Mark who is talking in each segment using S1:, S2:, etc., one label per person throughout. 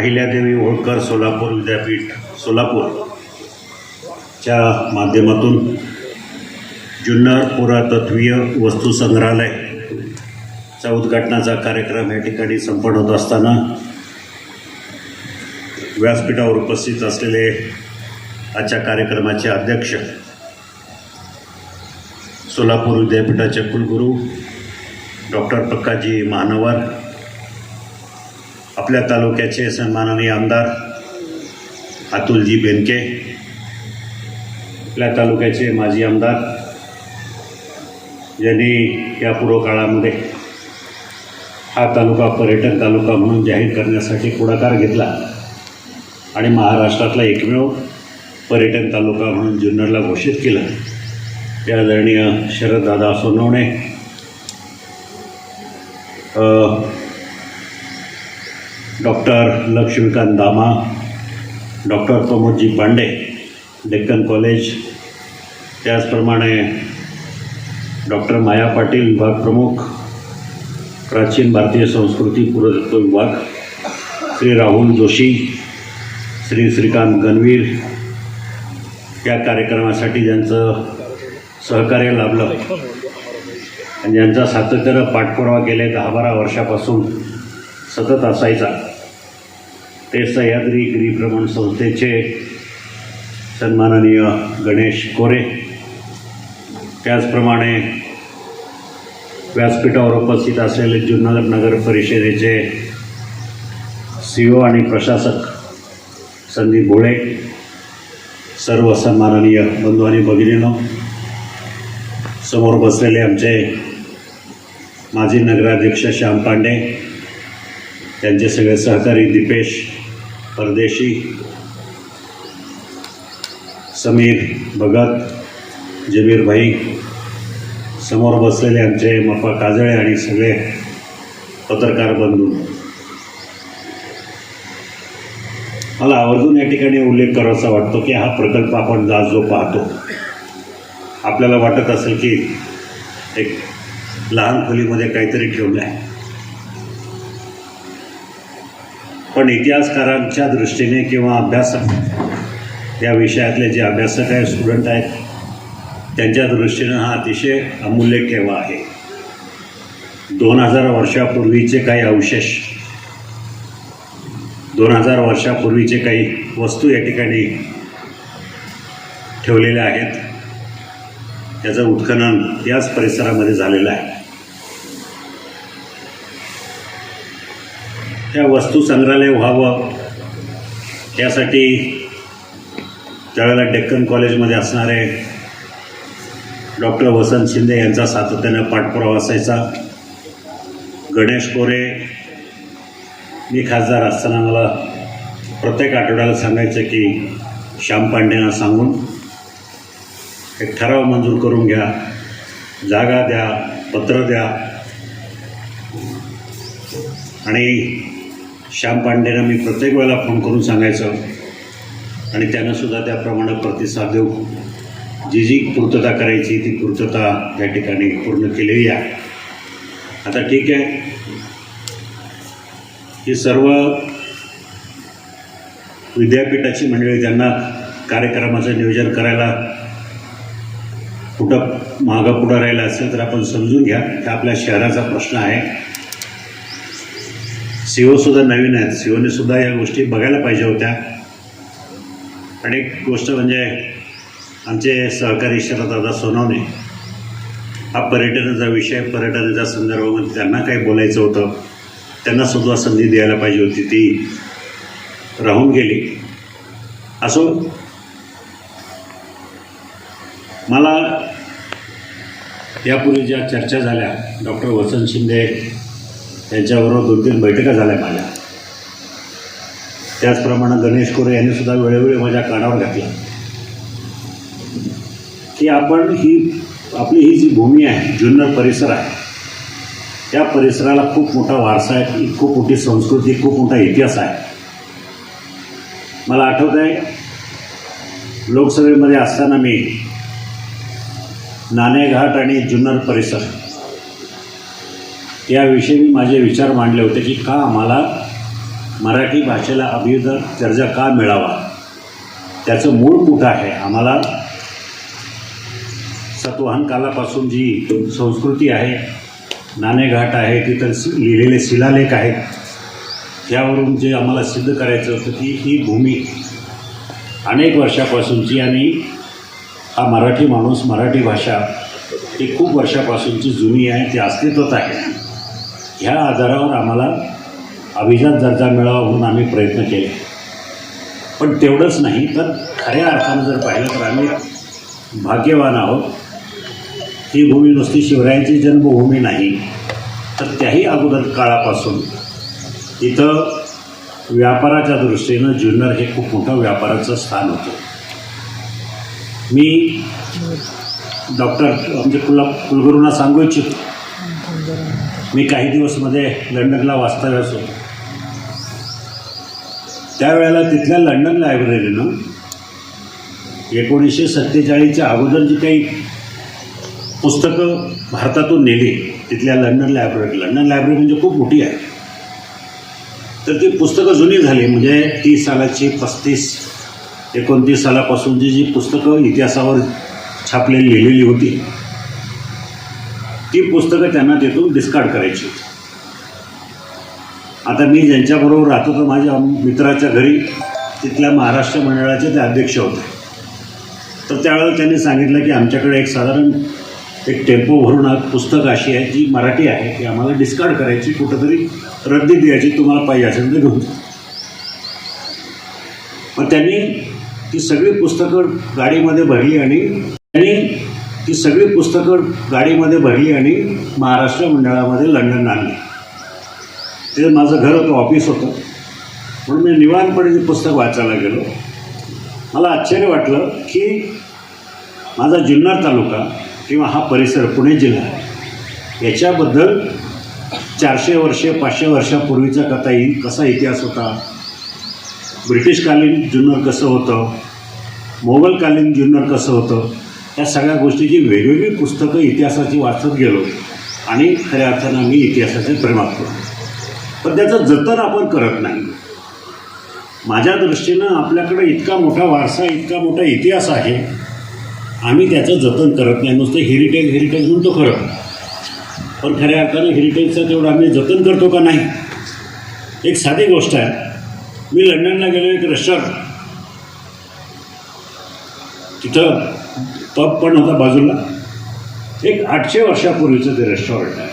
S1: अहिल्यादेवी होळकर सोलापूर विद्यापीठ सोलापूर च्या माध्यमातून जुन्नर पुरातत्वीय वस्तू संग्रहालयचा उद्घाटनाचा कार्यक्रम या ठिकाणी संपन्न होत असताना व्यासपीठावर उपस्थित असलेले आजच्या कार्यक्रमाचे अध्यक्ष सोलापूर विद्यापीठाचे कुलगुरू डॉक्टर प्रकाशजी महानवर आपल्या तालुक्याचे सन्माननीय आमदार अतुलजी बेनके आपल्या तालुक्याचे माजी आमदार ज्यांनी या पूर्व काळामध्ये हा तालुका पर्यटन तालुका म्हणून जाहीर करण्यासाठी पुढाकार घेतला आणि महाराष्ट्रातला एकमेव पर्यटन तालुका म्हणून जुन्नरला घोषित केलं. ते आदरणीय Sharaddada Sonawane doctor Laxmikant Dama doctor Pramodji Pandey Deccan college. त्याचप्रमाणे डॉक्टर माया पाटील विभाग प्रमुख प्राचीन भारतीय संस्कृती पुरातत्व विभाग. श्री राहुल जोशी श्री श्रीकांत गणवीर. या कार्यक्रमासाठी ज्यांचं सहकार्य लाभलं आणि ज्यांचा सातत्यानं पाठपुरावा गेले दहा बारा वर्षापासून सतत असायचा. ते सह्याद्री गिरीभ्रमण संस्थेचे सन्माननीय गणेश कोरे. त्याचप्रमाणे व्यासपीठावर उपस्थित असलेले जुन्नर नगर परिषदेचे सी ओ आणि प्रशासक संदीप भोळे सर्व सन्माननीय बंधू आणि भगिनीनो समोर बसलेले आमचे माजी नगराध्यक्ष श्याम पांडे त्यांचे सगळे सहकारी दीपेश परदेशी समीर भगत जमीर भाई समोर बसलेले आमचे मप्पा काजळे आणि सगळे पत्रकार बंधू. मला आवर्जून या ठिकाणी उल्लेख करावासा वाटतो की हा प्रकल्प आपण आज जो पाहतो. आपल्याला वाटत असेल की एक लहान खोलीमध्ये काहीतरी ठेवलं आहे पण इतिहासकारांच्या दृष्टीने किंवा अभ्यासक या विषयातले जे अभ्यासक आहेत स्टुडंट आहेत त्यांच्या दृष्टीनं हा अतिशय अमूल्य ठेवा आहे. दोन हजार वर्षापूर्वीचे काही अवशेष दोन हजार वर्षापूर्वीचे काही वस्तू या ठिकाणी ठेवलेल्या आहेत. त्याचं उत्खनन याच परिसरामध्ये झालेलं आहे. त्या वस्तू संग्रहालय व्हावं. यासाठी त्यावेळेला डेक्कन कॉलेजमध्ये असणारे डॉक्टर वसंत शिंदे यांचा सातत्यानं पाठपुरावा असायचा. गणेश कोरे मी खासदार असताना मला प्रत्येक आठवड्याला सांगायचं की श्याम पांडेंना सांगून एक ठराव मंजूर करून घ्या. जागा द्या पत्र द्या. आणि श्याम पांडेंना मी प्रत्येक वेळेला फोन करून सांगायचं. आणि त्यांनासुद्धा त्याप्रमाणे प्रतिसाद देऊ. जी जी पूर्तता करायची ती पूर्तता त्या ठिकाणी पूर्ण केलेली आहे. आता ठीक आहे. ही सर्व विद्यापीठाची मंडळी त्यांना कार्यक्रमाचं नियोजन करायला कुठं मागं पुढं राहिलं असेल तर आपण समजून घ्या. हा आपल्या शहराचा प्रश्न आहे. सी सुद्धा नवीन आहेत. सी ओने सुद्धा या गोष्टी बघायला पाहिजे होत्या. आणि एक गोष्ट म्हणजे आमचे सहकारी शरददादा सोनवणे हा पर्यटनाचा विषय पर्यटनाच्या संदर्भामध्ये त्यांना काही बोलायचं होतं. त्यांना सुद्धा संधी द्यायला पाहिजे होती. ती राहून गेली. असो मला यापूर्वी ज्या चर्चा झाल्या डॉक्टर वसंत शिंदे यांच्याबरोबर दोन तीन बैठका झाल्या माझ्या. त्याचप्रमाणे गणेश कोरे यांनी सुद्धा वेळोवेळी माझ्या कानावर घातला. की आपण ही आपली ही जी भूमी आहे जुन्नर परिसर आहे त्या परिसराला खूप मोठा वारसा आहे खूप मोठी संस्कृती खूप मोठा इतिहास आहे. मला आठवत आहे लोकसभेमध्ये असताना मी नाणेघाट आणि जुन्नर परिसर याविषयी मी माझे विचार मांडले होते की का आम्हाला मराठी भाषेला अभिजात दर्जा का मिळावा? त्याचं मूळ कुठं आहे? आम्हाला सतवाहन कालापासून जी संस्कृती आहे नाणेघाट आहे तिथं लिहिलेले शिलालेख आहेत यावरून जे आम्हाला सिद्ध करायचं होतं की ही भूमी अनेक वर्षापासूनची आणि हा मराठी माणूस मराठी भाषा ही खूप वर्षापासूनची जुनी आहे ती अस्तित्वात आहे. ह्या आजारावर आम्हाला अभिजात दर्जा मिळावा म्हणून आम्ही प्रयत्न केले. पण तेवढंच नाही तर खऱ्या अर्थानं जर पाहिलं तर आम्ही भाग्यवान आहोत. ही भूमी नुसती शिवरायांची जन्मभूमी नाही तर त्याही अगोदर काळापासून इथं व्यापाराच्या दृष्टीनं जुन्नर हे खूप मोठं व्यापाराचं स्थान होतं. मी डॉक्टर आमचे कुल कुलगुरूंना सांगू इच्छितो मी काही दिवसमध्ये लंडनला वास्तव्यास होतो त्यावेळेला तिथल्या लंडन लायब्ररीनं एकोणीसशे सत्तेचाळीसच्या अगोदर जी काही पुस्तकं भारतातून नेली तिथल्या लंडन लायब्ररी लंडन लायब्ररी म्हणजे खूप मोठी आहे. तर ती पुस्तकं जुनी झाली म्हणजे तीस सालाची पस्तीस एकोणतीस सालापासूनची जी पुस्तकं इतिहासावर छापलेली लिहिलेली होती ती पुस्तकं त्यांना तिथून डिस्कार्ड करायची. आता मी ज्यांच्याबरोबर राहतो तर माझ्या मित्राच्या घरी तिथल्या महाराष्ट्र मंडळाचे ते अध्यक्ष होते. तर त्यावेळेला त्यांनी सांगितलं की आमच्याकडे एक साधारण एक टेम्पो भरून पुस्तक अशी आहे जी मराठी आहे ती आम्हाला डिस्कार्ड करायची कुठंतरी रद्दी द्यायची तुम्हाला पाहिजे असेल तर घेऊन. मग त्यांनी ती सगळी पुस्तकं गाडीमध्ये भरली आणि त्यांनी ती सगळी पुस्तकं गाडीमध्ये भरली आणि महाराष्ट्र मंडळामध्ये लंडन आणली. ते माझं घर होतं ऑफिस होतं. म्हणून मी निवांतपणे ते पुस्तक वाचायला गेलो. मला आश्चर्य वाटलं की माझा जुन्नर तालुका किंवा हा परिसर पुणे जिल्हा याच्याबद्दल चारशे वर्षे पाचशे वर्षापूर्वीचा कथा येईल कसा इतिहास होता? ब्रिटिशकालीन जुन्नर कसं होतं? मोगलकालीन जुन्नर कसं होतं? या सगळ्या गोष्टीची वेगवेगळी पुस्तकं इतिहासाची वाचत गेलो आणि खऱ्या अर्थानं आम्ही इतिहासाचे प्रेमात पडलो पण त्याचं जतन आपण करत नाही. माझ्या दृष्टीनं आपल्याकडे इतका मोठा वारसा इतका मोठा इतिहास आहे. आम्ही त्याचं जतन करत नाही. नुसतं हेरिटेज हेरिटेज म्हणतो खरं. पण खऱ्या अर्थानं हेरिटेजचं तेवढं आम्ही जतन करतो का नाही? एक साधी गोष्ट आहे. मी लंडनला गेलो एक रेस्टॉरंट तिथं पब पण होता बाजूला. एक आठशे वर्षापूर्वीचं ते रेस्टॉरंट आहे.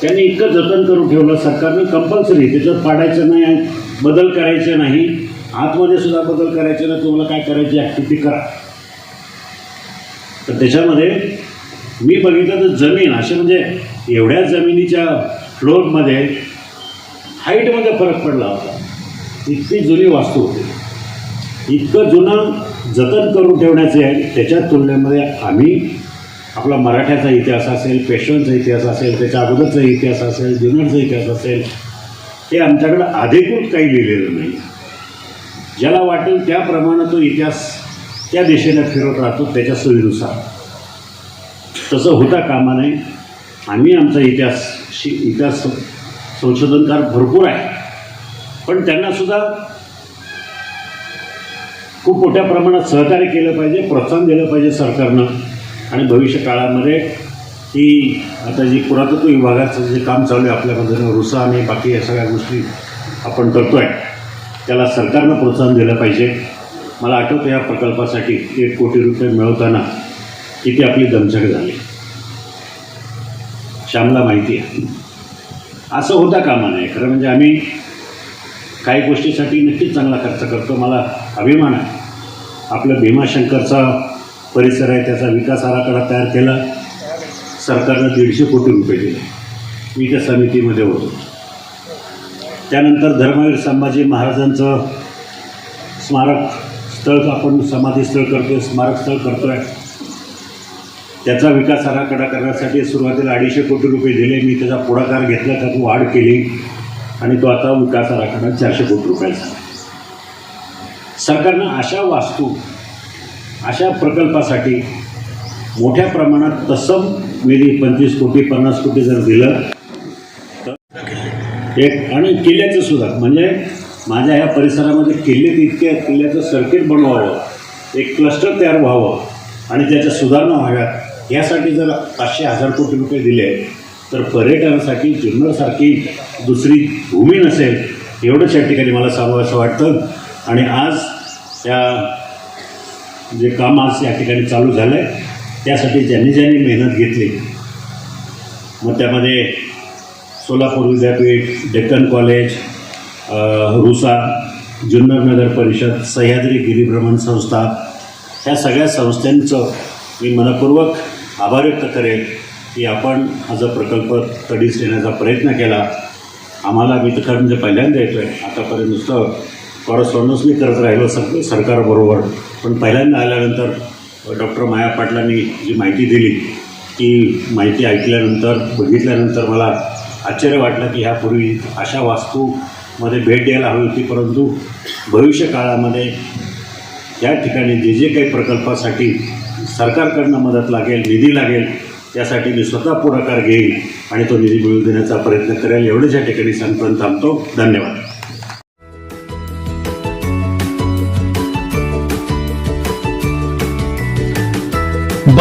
S1: त्यांनी इतकं जतन करून ठेवलं सरकारने कंपल्सरी त्याच्यात पाडायचं नाही बदल करायचे नाही. आतमध्ये सुद्धा बदल करायचे नाही. तुम्हाला काय करायची ॲक्टिव्हिटी करा. तर त्याच्यामध्ये मी बघितलं तर जमीन असे म्हणजे एवढ्या जमिनीच्या फ्लोरमध्ये हाईटमध्ये फरक पडला होता. इतकी जुनी वास्तू होती. इतकं जुनं जतन करून ठेवण्याचे आहे. त्याच्या तुलनेमध्ये आम्ही आपला मराठ्याचा इतिहास असेल पेशव्यांचा इतिहास असेल त्याच्या अगोदरचा इतिहास असेल जुनाडचा इतिहास असेल हे आमच्याकडं अधिकृत काही लिहिलेलं नाही. ज्याला वाटेल त्याप्रमाणे तो इतिहास त्या दिशेने फिरत राहतो त्याच्या सोयीनुसार. तसं होता कामा नये. आम्ही आमचा इतिहास शि इतिहास संशोधनकार भरपूर आहे. पण त्यांनासुद्धा खूप मोठ्या प्रमाणात सहकार्य केलं पाहिजे प्रोत्साहन दिलं पाहिजे सरकारनं. आणि भविष्य काळामध्ये ही आता जी पुरातत्व विभागाचं जे काम चालू आहे आपल्यामध्ये रुसा आणि बाकी या सगळ्या गोष्टी आपण करतो आहे त्याला सरकारनं प्रोत्साहन दिलं पाहिजे. मला आठवतं या प्रकल्पासाठी एक कोटी रुपये मिळवताना किती आपली दमछक झाली. श्यामला माहिती आहे. असं होता कामा नाही खरं म्हणजे आम्ही काही गोष्टीसाठी नक्कीच चांगला खर्च करतो. मला अभिमान आहे. आपलं भीमाशंकरचा परिसर आहे त्याचा विकास आराखडा तयार केला. सरकारनं दीडशे कोटी रुपये दिले. मी त्या समितीमध्ये होतो. त्यानंतर धर्मवीर संभाजी महाराजांचं स्मारक स्थळ आपण समाधी स्थळ करतोय स्मारक स्थळ करतोय. त्याचा विकास आराखडा करण्यासाठी सुरुवातीला अडीचशे कोटी रुपये दिले. मी त्याचा पुढाकार घेतला त्यात वाढ केली आणि तो आता विकास आराखडा चारशे कोटी रुपयाचा सरकारनं अशा वास्तू अशा प्रकल्पासाठी मोठ्या प्रमाणात तसम निधी पंचवीस कोटी पन्नास कोटी जर दिलं तर एक आणि किल्ल्याचं सुद्धा म्हणजे माझ्या ह्या परिसरामध्ये किल्ले इतके किल्ल्याचं सर्किट बनवावं एक क्लस्टर तयार व्हावं आणि त्याच्या सुधारणा व्हाव्यात यासाठी जर पाचशे हजार कोटी रुपये दिले तर पर्यटनासाठी जुन्नरसारखी दुसरी भूमी नसेल एवढंच या ठिकाणी मला सांगावं वाटतं. आणि आज त्या जे काम आज या ठिकाणी चालू झालं आहे त्यासाठी ज्यांनी ज्यांनी मेहनत घेतली मग त्यामध्ये सोलापूर विद्यापीठ डेक्कन कॉलेज रुसा जुन्नर नगर परिषद सह्याद्री गिरीभ्रमण संस्था ह्या सगळ्या संस्थांचं मी मनपूर्वक आभार व्यक्त करेल की आपण हा जो प्रकल्प तडीस देण्याचा प्रयत्न केला आम्हाला मी तर म्हणजे पहिल्यांदा येतो आहे आतापर्यंत नुसतं कॉरेस्पॉन्डन्स मी करत राहिलो सर सरकारबरोबर पण पहिल्यांदा आल्यानंतर डॉक्टर माया पाटलांनी जी माहिती दिली ती माहिती ऐकल्यानंतर बघितल्यानंतर मला आश्चर्य वाटलं की ह्यापूर्वी अशा वास्तूमध्ये भेट द्यायला हवी होती परंतु भविष्य काळामध्ये या ठिकाणी जे जे काही प्रकल्पासाठी सरकारकडनं मदत लागेल निधी लागेल त्यासाठी मी स्वतः पुढाकार घेईन आणि तो निधी मिळवून देण्याचा प्रयत्न करेल एवढंच या ठिकाणी सांगपर्यंत थांबतो. धन्यवाद.